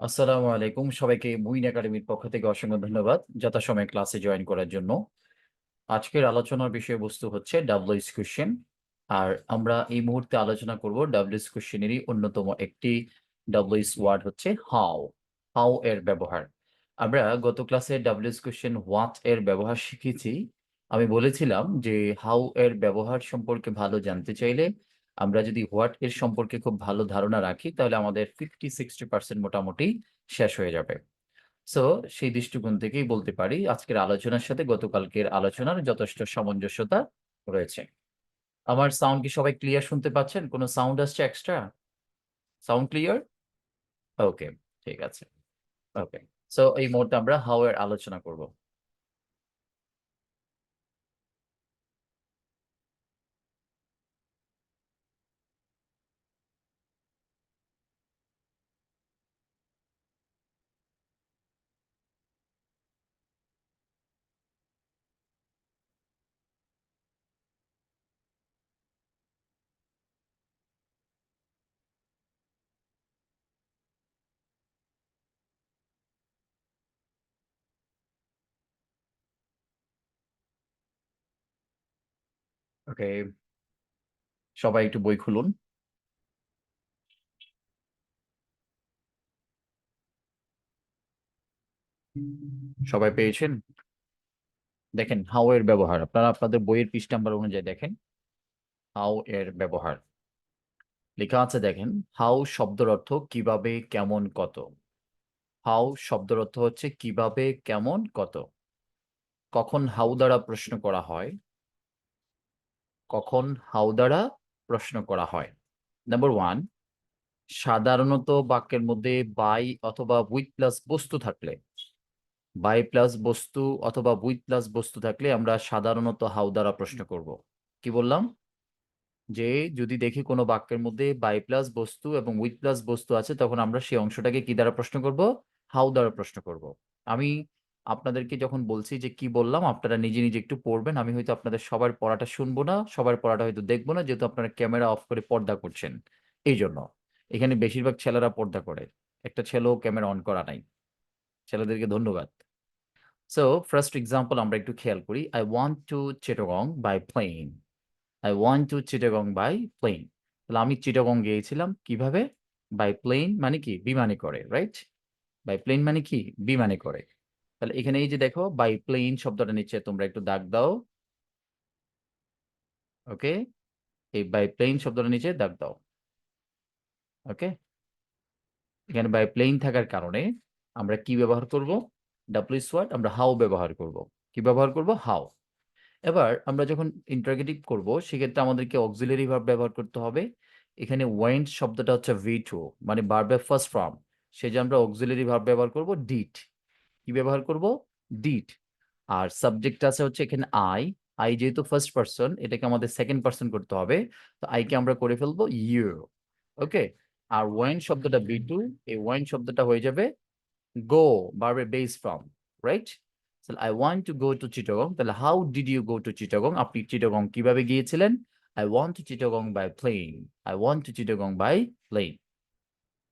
আসসালামু আলাইকুম। সবাইকে মুইন একাডেমির পক্ষ থেকে অসংখ্য ধন্যবাদ যথাসময়ে ক্লাসে জয়েন করার জন্য। আজকের আলোচনার বিষয়বস্তু হচ্ছে ডাব্লিউএস কোশ্চেন। আর আমরা এই মুহূর্তে আলোচনা করব ডাব্লিউএস কোশ্চেনেরই অন্যতম একটি ডাব্লিউএস ওয়ার্ড হচ্ছে হাউ হাউ এর ব্যবহার। আমরা গত ক্লাসে ডাব্লিউএস কোশ্চেন হোয়াট এর ব্যবহার শিখেছি। আমি বলেছিলাম যে হাউ এর ব্যবহার সম্পর্কে ভালো জানতে চাইলে আমরা যদি হোয়াট এর সম্পর্কে খুব ভালো ধারণা রাখি, তাহলে আমাদের ফিফটি সিক্সটি পার্সেন্ট মোটামুটি শেষ হয়ে যাবে। সো সেই দৃষ্টিকোণ থেকেই বলতে পারি, আজকের আলোচনার সাথে গতকালকের আলোচনার যথেষ্ট সামঞ্জস্যতা রয়েছে। আমার সাউন্ড কি সবাই ক্লিয়ার শুনতে পাচ্ছেন? কোনো সাউন্ড আসছে এক্সট্রা সাউন্ড ক্লিয়ার ওকে ঠিক আছে। ওকে সো এই মুহূর্তে আমরা হাউ এর আলোচনা করব। ওকে, সবাই একটু বই খুলুন। সবাই পেয়েছেন? দেখেন হাউ এর ব্যবহার। আপনারা আপনাদের বইয়ের পৃষ্ঠা নাম্বার অনুযায়ী দেখেন। হাউ এর ব্যবহার। লেখা আছে, দেখেন হাউ শব্দের অর্থ কীভাবে, কেমন, কত। হাউ শব্দের অর্থ হচ্ছে কীভাবে, কেমন, কত। কখন হাউ দ্বারা প্রশ্ন করা হয় কখন হাউ দ্বারা প্রশ্ন করা হয়। নাম্বার ওয়ান সাধারণত বাক্যের মধ্যে বাই অথবা উইথ প্লাস বস্তু থাকলে বাই প্লাস বস্তু অথবা উইথ প্লাস বস্তু থাকলে আমরা সাধারণত হাউ দ্বারা প্রশ্ন করব। কি বললাম? যে যদি দেখি কোনো বাক্যের মধ্যে বাই প্লাস বস্তু এবং উইথ প্লাস বস্তু আছে, তখন আমরা সেই অংশটাকে কি দ্বারা প্রশ্ন করব? হাউ দ্বারা প্রশ্ন করব। আমি আপনাদেরকে যখন বলছি যে, কি বললাম? আপনারা নিজে নিজে একটু পড়বেন। আমি হয়তো আপনাদের সবার পড়াটা শুনব না। সবার পড়াটা হয়তো দেখব না। যেহেতু আপনারা ক্যামেরা অফ করে পর্দা করছেন। এই জন্য। এখানে বেশিরভাগ ছেলেরা পর্দা করে। একটা ছেলেও ক্যামেরা অন করা নাই। ছেলেদেরকে ধন্যবাদ। সো ফার্স্ট এক্সাম্পল আমরা একটু খেয়াল করি। I want to Chittagong by plane I want to Chittagong by plane তাহলে আমি চিটাগং গিয়েছিলাম। কীভাবে? বাই প্লেন মানে কি? বিমানে করে রাইট বাই প্লেন মানে কি? বিমানে করে। তাহলে এখানে এই যে দেখো বাই প্লেন শব্দটা নিচে তোমরা একটু দাগ দাও। ওকে এই বাই প্লেন শব্দটা নিচে দাগ দাও। ওকে এখানে বাই প্লেন থাকার কারণে আমরা কি ব্যবহার করব? ডাব্লিউ ওয়ার্ড আমরা হাউ ব্যবহার করব। কি ব্যবহার করব? হাউ এবার আমরা যখন ইন্টারগেটিভ করব, সেক্ষেত্রে আমাদেরকে অক্সিলারি ভার্ব ব্যবহার করতে হবে। এখানে ওয়েন্ট শব্দটা হচ্ছে ভি টু মানে ভার্বের ফার্স্ট ফর্ম সেই যে আমরা অক্সিলারি ভার্ব ব্যবহার করব ডিট কি ব্যবহার করব? ডিট আর সাবজেক্ট আছে হচ্ছে এখানে আই আই যেহেতু ফার্স্ট পার্সন এটাকে আমাদের সেকেন্ড পার্সন করতে হবে। তো আইকে আমরা করে ফেলব ইউ ওকে আর ওয়াইন শব্দটা বি টু এই ওয়াইন শব্দটা হয়ে যাবে গো বারবে বেস ফ্রম রাইট তাহলে I want to go to Chittagong তাহলে how did you go to Chittagong আপনি চিটাগং কীভাবে গিয়েছিলেন? I want to Chittagong by plane I want to Chittagong by plane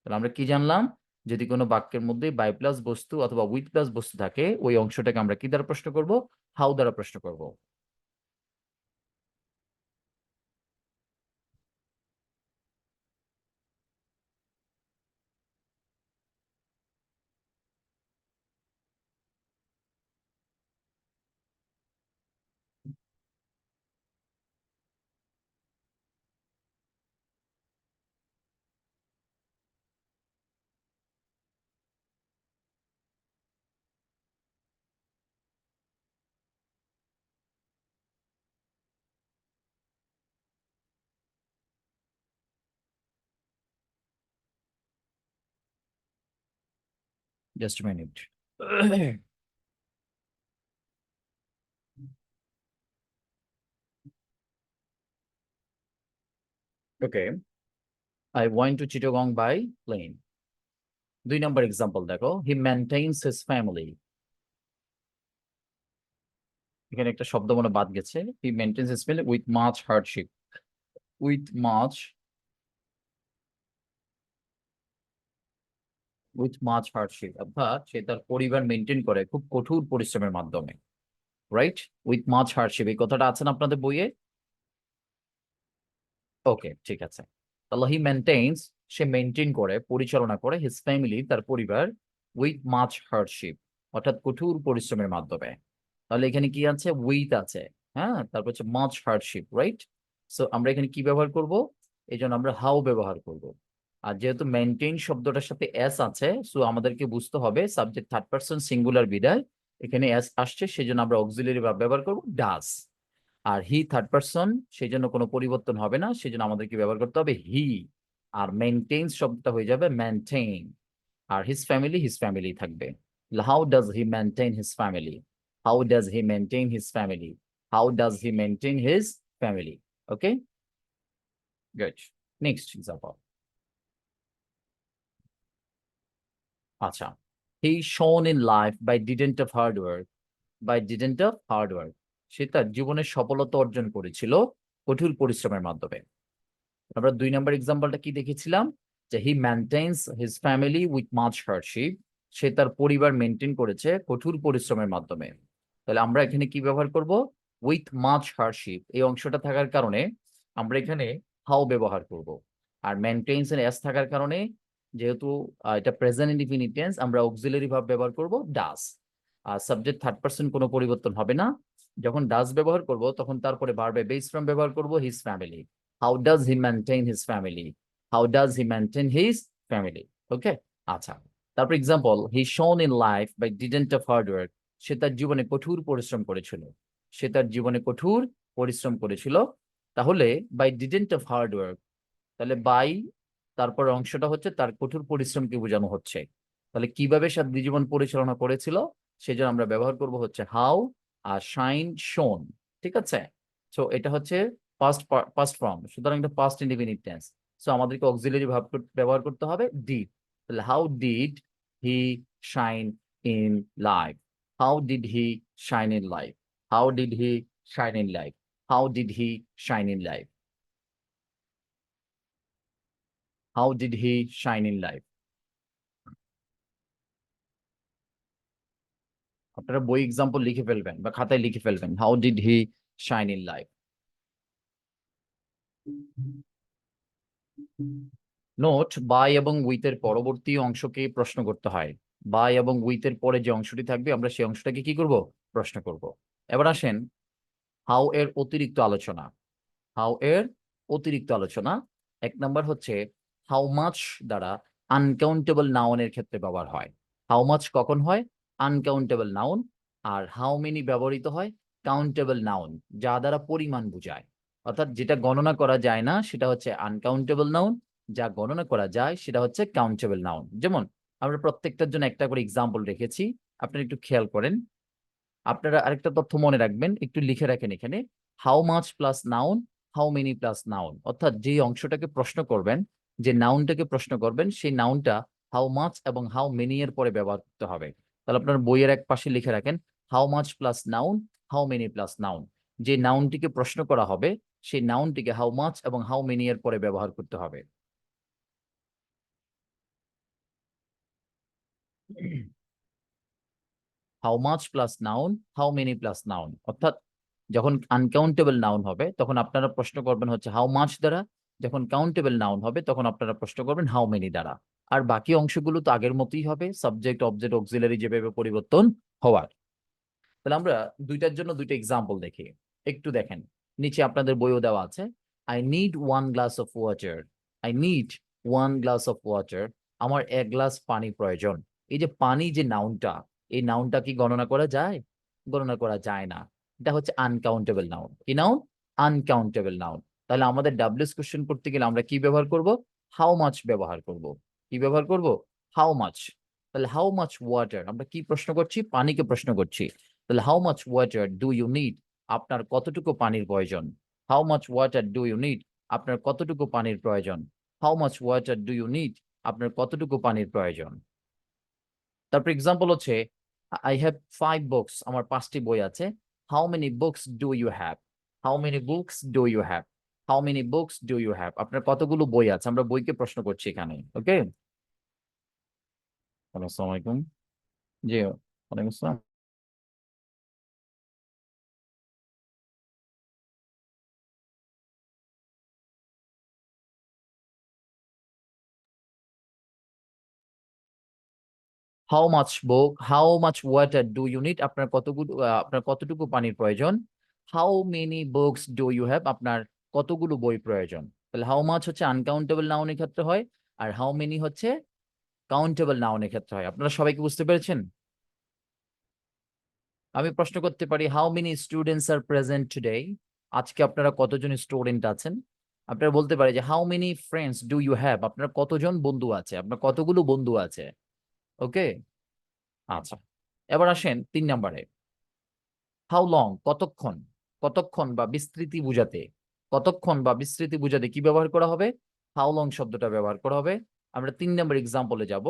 তাহলে আমরা কি জানলাম? যদি কোনো বাক্যের মধ্যে বাই প্লাস বস্তু অথবা উইথ প্লাস বস্তু থাকে, ওই অংশটাকে আমরা কি দ্বারা প্রশ্ন করব? হাউ দ্বারা প্রশ্ন করব? Just a minute. Okay. I went to Chittagong by plane. দুই নম্বর এক্সাম্পল দেখো হি মেনটেইনস হিজ ফ্যামিলি এখানে একটা শব্দ মনে বাদ গেছে he maintains his family with much hardship with much with much hardship অর্থাৎ সে তার পরিবার মেনটেন করে খুব কঠোর পরিশ্রমের মাধ্যমে রাইট উইথ মাছ হার্ডশিপ এই কথাটা আছে না আপনাদের বইয়ে? ওকে ঠিক আছে। তাহলে হি মেনটেন্স সে মেনটেন করে, পরিচালনা করে হিজ ফ্যামিলি তার পরিবার উইথ মাচ হার্ডশিপ অর্থাৎ কঠোর পরিশ্রমের মাধ্যমে। তাহলে এখানে কি আছে? উইথ আছে হ্যাঁ? তারপর হচ্ছে মাছ হার্ডশিপ রাইট সো আমরা এখানে কি ব্যবহার করব? এই জন্য আমরা হাউ ব্যবহার করব। আর যেহেতু মেনটেন শব্দটার সাথে এস আছে সো আমাদেরকে বুঝতে হবে সাবজেক্ট থার্ড পার্সন সিঙ্গুলার বিদায় এখানে এস আসছে, সেজন্য আমরা অক্সিলারি ব্যবহার করব ডাস আর হি থার্ড পার্সন সেই জন্য কোনো পরিবর্তন হবে না, সেজন্য আমাদেরকে ব্যবহার করতে হবে হি আর মেনটেন্স শব্দটা হয়ে যাবে মেনটেন আর হিজ ফ্যামিলি হিজ ফ্যামিলি থাকবে। How does he maintain his family how does he maintain his family how does he maintain his family okay good next example আচ্ছা। He shone in life by dint of hard work by dint of hard work সে তার জীবনের সফলতা অর্জন করেছিল কঠোর পরিশ্রমের মাধ্যমে। আমরা দুই নম্বর এক্সাম্পলটা কি দেখেছিলাম? যে he maintains his family with much hardship সে তার পরিবার মেনটেন করেছে কঠোর পরিশ্রমের মাধ্যমে। তাহলে আমরা এখানে কি ব্যবহার করব? উইথ মাচ হার্ডশিপ এই অংশটা থাকার কারণে আমরা এখানে হাও ব্যবহার করব। আর মেনটেন্স এস থাকার কারণে যেহেতু এটা প্রেজেন্ট ইনডিফিনিট টেন্স আমরা অক্সিলারি ভাব ব্যবহার করব ডাস আর সাবজেক্ট থার্ড পার্সন কোনো পরিবর্তন হবে না। যখন ডাস ব্যবহার করব, তখন তারপরে বারবে বেস ফ্রম ব্যবহার করব his family how does he maintain his family how does he maintain his family okay আচ্ছা। তারপর example he shone in life by dint of hard work সে তার জীবনে কঠোর পরিশ্রম করেছিল। সে তার জীবনে কঠোর পরিশ্রম করেছিল। তাহলে by dint of hard work তাহলে বাই তারপর অংশটা হচ্ছে তার কঠোর পরিশ্রমকে বোঝানো হচ্ছে। তাহলে কীভাবে সে জীবন পরিচালনা করেছিল? সেজন্য আমরা ব্যবহার করব হচ্ছে হাউ আর শাইন শোন ঠিক আছে? সো এটা হচ্ছে পাস্ট পাস্ট ফর্ম সুতরাং এটা পাস্ট ইন্ডিপেন্ডেন্ট টেন্স সো আমাদেরকে অক্সিলারি ভাব ব্যবহার করতে হবে ডিড তাহলে how did he shine in life how did he shine in life how did he shine in life how did he shine in life how did he shine in life আপনারা বই example লিখে ফেলবেন বা খাতায় লিখে ফেলবেন। How did he shine in life note by এবং উইথের পরবর্তী অংশকে প্রশ্ন করতে হয়। বাই এবং উইথের পরে যে অংশটি থাকবে, আমরা সেই অংশটাকে কি করব? প্রশ্ন করব। এবার আসেন হাউ এর অতিরিক্ত আলোচনা। হাউ এর অতিরিক্ত আলোচনা। এক নাম্বার হচ্ছে হাউ মাছ দ্বারা আনকাউন্টেবল নাউনের ক্ষেত্রে ব্যবহার হয়? হাউ মাছ কখন হয়? আনকাউন্টেবল নাউন আর হাউ মেনি ব্যবহৃত হয়? কাউন্টেবল নাউন যা দ্বারা পরিমাণ বোঝায়। অর্থাৎ যেটা গণনা করা যায় না, সেটা হচ্ছে আনকাউন্টেবল নাউন যা গণনা করা যায়, সেটা হচ্ছে কাউন্টেবল নাউন যেমন, আমরা প্রত্যেকটার জন্য একটা করে এক্সাম্পল রেখেছি, আপনারা একটু খেয়াল করেন। আপনারা আরেকটা তথ্য মনে রাখবেন, একটু লিখে রাখেন এখানে। How much plus noun how many plus noun অর্থাৎ যে অংশটাকে প্রশ্ন করবেন যে নাউনটাকে প্রশ্ন করবেন, সেই নাউনটা হাউ মাছ এবং হাউ মেনি এর পরে ব্যবহার করতে হবে। তাহলে আপনার বইয়ের এক পাশে লিখে রাখেন how much plus noun how many plus noun যে নাউনটিকে প্রশ্ন করা হবে, সেই নাউনটিকে হাউ মাছ এবং হাউ মেনি এর পরে ব্যবহার করতে হবে। How much plus noun how many plus noun অর্থাৎ যখন আনকাউন্টেবল নাউন হবে, তখন আপনারা প্রশ্ন করবেন হচ্ছে হাউ মাছ দ্বারা যখন কাউন্টেবল নাউন হবে, তখন আপনারা প্রশ্ন করবেন হাউ মেনি দ্বারা। আর বাকি অংশগুলো তো আগের মতোই হবে সাবজেক্ট অবজেক্ট অক্সিলারি যেভাবে পরিবর্তন হওয়ার। তাহলে আমরা দুইটার জন্য দুইটা এক্সাম্পল দেখি। একটু দেখেন, নিচে আপনাদের বইও দেওয়া আছে I need one glass of water I need one glass of water আমার এক গ্লাস পানি প্রয়োজন। এই যে পানি যে নাউনটা এই নাউনটা কি গণনা করা যায়? গণনা করা যায় না। এটা হচ্ছে আনকাউন্টেবল নাউন কি নাউন আনকাউন্টেবল নাউন তাহলে আমাদের ডাব্লিউএস কোশ্চেন করতে গেলে আমরা কি ব্যবহার করব? হাউ মাচ ব্যবহার করব? কি ব্যবহার করব? হাউ মাচ তাহলে হাউ মাচ ওয়াটার আমরা কি প্রশ্ন করছি? পানিকে প্রশ্ন করছি। তাহলে how much water do you need আপনার কতটুকু পানির প্রয়োজন? How much water do you need আপনার কতটুকু পানির প্রয়োজন? How much water do you need আপনার কতটুকু পানির প্রয়োজন? তারপর এক্সাম্পল হচ্ছে আই হ্যাভ ফাইভ বুকস আমার পাঁচটি বই আছে। How many books do you have how many books do you have how many books do you have আপনার কতগুলো বই আছে? আমরা বইকে প্রশ্ন করছি এখানে ওকে? আসসালামু আলাইকুম। জি ওয়ালাইকুম আসসালাম। How much book how much water do you need আপনার কতগুলো আপনার কতটুকু পানির প্রয়োজন? How many books do you have আপনার কতগুলো বই প্রয়োজন? তাহলে হাউ মাছ হচ্ছে আনকাউন্টেবল নাউনের ক্ষেত্রে হয়, আর হাউ মেনি হচ্ছে কাউন্টেবল নাউনের ক্ষেত্রে হয়। আপনারা সবাইকে বুঝতে পেরেছেন? আমি প্রশ্ন করতে পারি how many students are present today আজকে আপনারা কতজন স্টুডেন্ট আছেন? আপনারা বলতে পারে যে how many friends do you have আপনার কতজন বন্ধু আছে? আপনার কতগুলো বন্ধু আছে? ওকে আচ্ছা এবার আসেন তিন নম্বরে। হাউ লং কতক্ষণ? কতক্ষণ বা বিস্তৃতি বুঝাতে। কতক্ষণ বা বিস্তৃতি বুঝাতে কি ব্যবহার করা হবে? হাউ লং শব্দটা ব্যবহার করা হবে? আমরা তিন নম্বর এক্সাম্পলে যাব।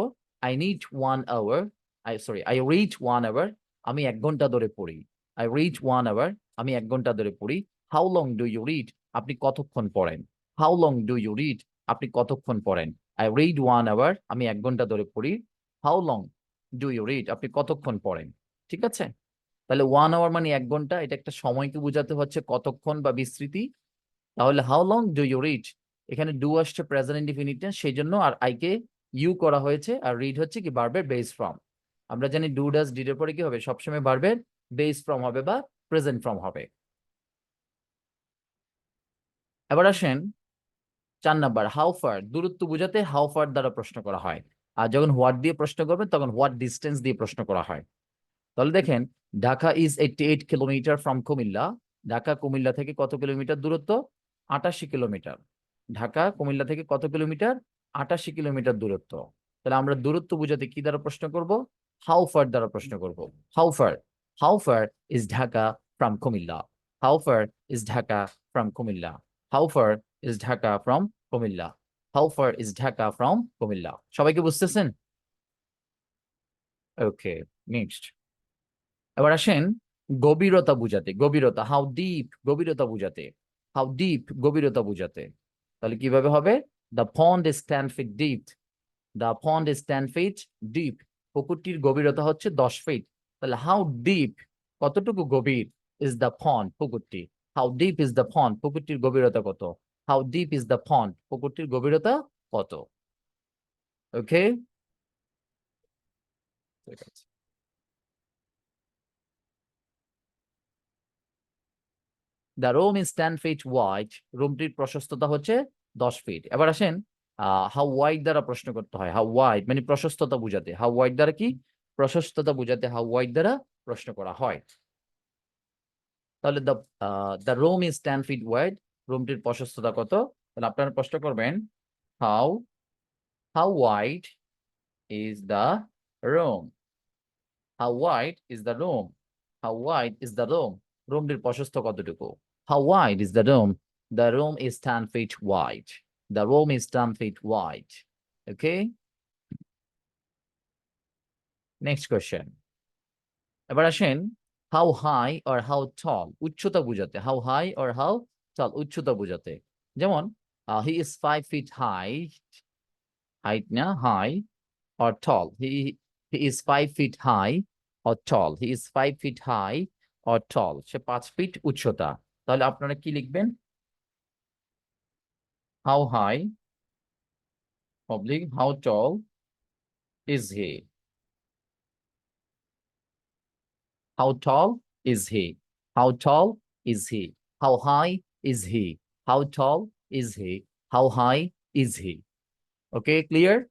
I need one hour I sorry I read one hour আমি এক ঘণ্টা ধরে পড়ি। আই রিচ ওয়ান আওয়ার আমি এক ঘণ্টা ধরে পড়ি। How long do you read আপনি কতক্ষণ পড়েন? How long do you read আপনি কতক্ষণ পড়েন? আই রিড ওয়ান আওয়ার আমি এক ঘণ্টা ধরে পড়ি। How long do you read আপনি কতক্ষণ পড়েন? ঠিক আছে? তাহলে ওয়ান আওয়ার মানে এক ঘণ্টা, এটা একটা সময়কে বোঝাতে হচ্ছে কতক্ষণ বা বিস্তৃতি। তাহলে how long do you read এখানে ডু আসছে প্রেজেন্ট ইনডিফিনিট সেই জন্য আর আইকে ইউ করা হয়েছে, আর রিড হচ্ছে কি বার্বের বেস ফ্রম আমরা জানি ডু ডাস ডিডের পরে কি হবে? সবসময় বার্বের বেস ফ্রম হবে বা প্রেজেন্ট ফ্রম হবে। এবার আসেন চার নাম্বার হাউ ফার দূরত্ব বোঝাতে হাউ ফার দ্বারা প্রশ্ন করা হয়। আর যখন হোয়াট দিয়ে প্রশ্ন করবেন, তখন হোয়াট ডিস্টেন্স দিয়ে প্রশ্ন করা হয়। তাহলে দেখেন, Dhaka is eighty eight kilometre from Comilla. Dhaka Comilla থেকে কত কিলোমিটার দূরত্ব? আটাশি কিলোমিটার। ঢাকা, কুমিল্লা থেকে কত কিলোমিটার? আটাশি কিলোমিটার দূরত্ব। তাহলে আমরা দূরত্ব বুঝাতে কি দ্বারা প্রশ্ন করব? হাউ ফার দ্বারা প্রশ্ন করব। How far how far is Dhaka from Comilla. How far is Dhaka from Comilla. How far is Dhaka from Comilla. How far is Dhaka from Comilla. সবাইকে বুঝতেছেন? Okay, next. এবার আসেন গভীরতা বুঝাতে, গভীরতা হাউ ডিপ গভীরতা বুঝাতে। হাউ ডিপ গভীরতা বুঝাতে। তাহলে কীভাবে হবে? The is ten feet deep the is ten feet deep পুকুরটির গভীরতা হচ্ছে দশ ফিট তাহলে হাউ ডিপ কতটুকু গভীর ইজ দ্য পন্ড পুকুরটি? How deep is the pond পুকুরটির গভীরতা কত? How deep is the pond পুকুরটির গভীরতা কত? ওকে ঠিক আছে। The room is ten feet wide রুমটির প্রশস্ততা হচ্ছে দশ ফিট এবার আসেন হাউ ওয়াইড দ্বারা প্রশ্ন করতে হয় হাউ ওয়াইড মানে প্রশস্ততা বুঝাতে হাউ ওয়াইড দ্বারা কি? প্রশস্ততা বুঝাতে হাউ ওয়াইড দ্বারা প্রশ্ন করা হয়। তাহলে the the room is ten feet wide রুমটির প্রশস্ততা কত? তাহলে আপনারা প্রশ্ন করবেন how how wide is the room how wide is the room how wide is the room রুমটির প্রশস্ত কতটুকু? How wide is the room the room is ten feet wide the room is ten feet wide okay next question এবার আসেন how high or how tall উচ্চতা বুঝাতে। How high or how tall উচ্চতা বুঝাতে। যেমন he is five feet high height না high or tall he he is five feet high or tall he is five feet high or tall সে পাঁচ fit উচ্চতা। তাহলে আপনারা কি লিখবেন how high public how tall is he How tall is he? How tall is he? How high is he? How tall is he? How high is he? Okay, clear?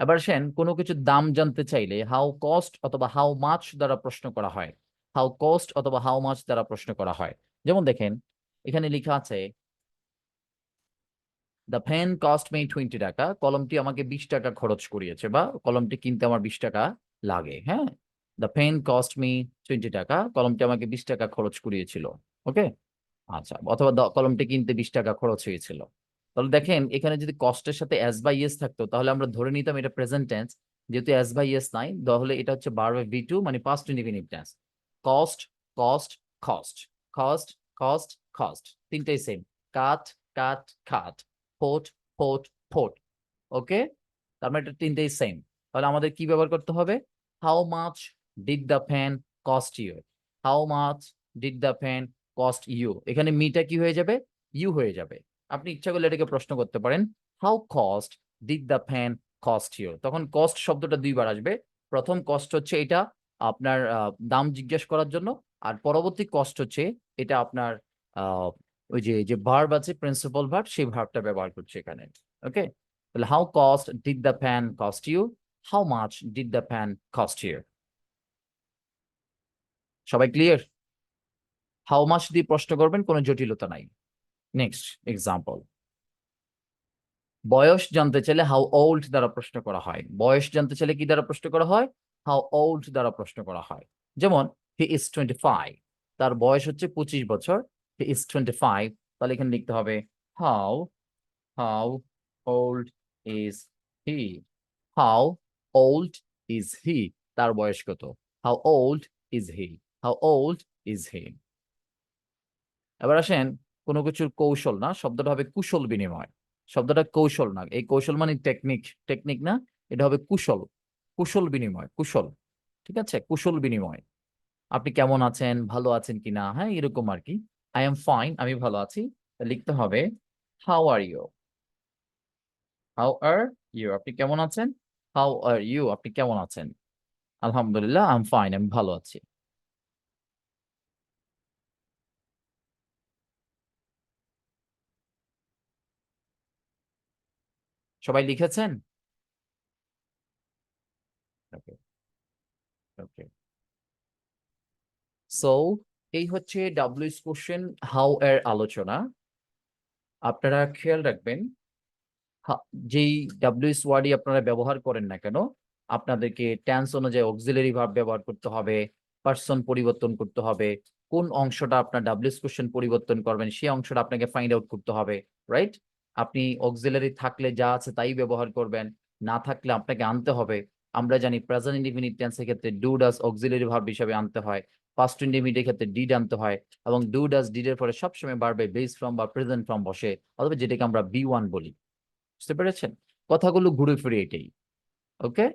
এবার আসেন কোনো কিছুর দাম জানতে চাইলে হাউ কস্ট অথবা how much দ্বারা প্রশ্ন করা হয়। হাউ কস্ট অথবা হাউ মাছ দ্বারা প্রশ্ন করা হয়। যেমন দেখেন, এখানে লেখা আছে the pen cost me twenty taka, কলমটি আমাকে বিশ টাকা খরচ করিয়েছে বা কলমটি কিনতে আমার বিশ টাকা লাগে। হ্যাঁ? The pen cost me twenty taka, কলমটি আমাকে বিশ টাকা খরচ করিয়েছিল। ওকে আচ্ছা অথবা কলমটি কিনতে বিশ টাকা খরচ হয়েছিল। তাহলে দেখেন, এখানে যদি কস্টের সাথে এস বাই এস থাকতো, তাহলে আমরা ধরে নিতাম এটা প্রেজেন্ট টেন্স যেহেতু এস বাই এস নাই, তাহলে এটা হচ্ছে বারবার বি টু মানে past indefinite tense cost cost cost cost cost cost তিনটাই same cut cut cut put put থোট ওকে তার মানে এটা তিনটেই সেম তাহলে আমাদের কি ব্যবহার করতে হবে? How much did the fan cost you how much did the fan cost you এখানে মিটা কি হয়ে যাবে? ইউ হয়ে যাবে। আপনি ইচ্ছা করলে এটাকে প্রশ্ন করতে পারেন how cost did the fan cost you তখন কস্ট শব্দটা দুইবার আসবে। প্রথম কস্ট হচ্ছে এটা আপনার দাম জিজ্ঞেস করার জন্য, আর পরবর্তী কস্ট হচ্ছে এটা আপনার ওই যে যে ভার্ব আছে প্রিন্সিপাল ভার্ব সেই ভার্বটা ব্যবহার করছে এখানে ওকে তাহলে how cost did the fan cost you how much did the fan cost you সবাই ক্লিয়ার হাউ মাচ দিয়ে প্রশ্ন করবেন, কোনো জটিলতা নাই। নেক্সট এক্সাম্পল বয়স জানতে চাইলে হাউ ওল্ড দ্বারা প্রশ্ন করা হয়। বয়স জানতে চাইলে কি দ্বারা প্রশ্ন করা হয়? হাউ ওল্ড দ্বারা প্রশ্ন করা হয়। যেমন হি ইজ টোয়েন্টি ফাইভ তার বয়স হচ্ছে পঁচিশ বছর। হি ইজ টোয়েন্টি ফাইভ তাহলে এখানে লিখতে হবে how how old is he how old is he তার বয়স কত? How old is he how old is he এবার আসেন কোনো কিছুর কৌশল না, শব্দটা হবে কুশল বিনিময়। শব্দটা কৌশল না, এই কৌশল মানে টেকনিক টেকনিক না, এটা হবে কুশল কুশল বিনিময়, কুশল, ঠিক আছে? কুশল বিনিময়। আপনি কেমন আছেন, ভালো আছেন কিনা হ্যাঁ এরকম আর কি। আই এম ফাইন আমি ভালো আছি। লিখতে হবে how are you how are you আপনি কেমন আছেন? হাউ আর ইউ আপনি কেমন আছেন? আলহামদুলিল্লাহ আই এম ফাইন আমি ভালো আছি। সবাই লিখেছেন? ওকে ওকে সো এই হচ্ছে ডাব্লিউএস কোশ্চেন হাউ এর আলোচনা। আপনারা খেয়াল রাখবেন যেই ডাব্লিউএস ওয়ার্ডই আপনারা ব্যবহার করেন না কেন আপনাদেরকে টেন্স অনুযায়ী অক্সিলারি ভার্ব ব্যবহার করতে হবে পার্সন পরিবর্তন করতে হবে কোন অংশটা আপনার ডাব্লিউএস কোশ্চেন পরিবর্তন করবেন সেই অংশটা আপনাকে ফাইন্ড আউট করতে হবে রাইট আপনি অক্সিলারি থাকলে যা আছে তাই ব্যবহার করবেন। না থাকলে আপনাকে আনতে হবে। আমরা জানি প্রেজেন্ট ইন্ডিফিনিট টেন্সের ক্ষেত্রে ডু ডাস অক্সিলারি ভার্ব হিসাবে আনতে হয়। পাস্ট ইন্ডিফিনিটের ক্ষেত্রে ডিড আনতে হয় এবং ডু ডাস ডিডের পরে সবসময় বাড়বে বেস ফর্ম বা প্রেজেন্ট ফর্ম বসে অথবা যেটাকে আমরা বি ওয়ান বলি। বুঝতে পেরেছেন? কথাগুলো ঘুরে ফিরে এটাই। ওকে